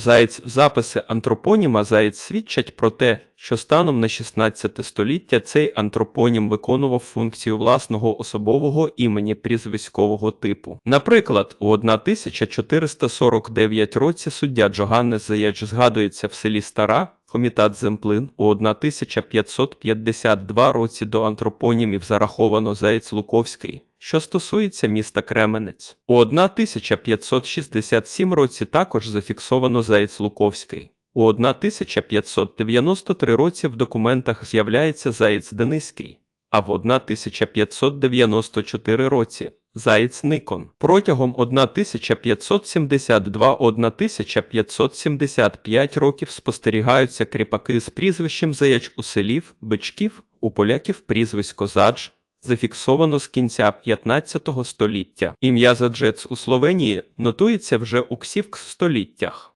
Заєць записи антропоніма Заєць свідчать про те, що станом на 16 століття цей антропонім виконував функцію власного особового імені прізвиськового типу. Наприклад, у 1449 році суддя Джоганнес Заєч згадується в селі Стара, комітат Земплин, у 1552 році до антропонімів зараховано Заєць Луковський, що стосується міста Кременець. У 1567 році також зафіксовано Заєць Луковський. У 1593 році в документах з'являється Заєць Дениський, а в 1594 році Заєць Никон. Протягом 1572-1575 років спостерігаються кріпаки з прізвищем Заяч у селів, бичків, у поляків прізвисько Задж, зафіксовано з кінця 15 століття. Ім'я Заджец у Словенії нотується вже у ксівкс століттях.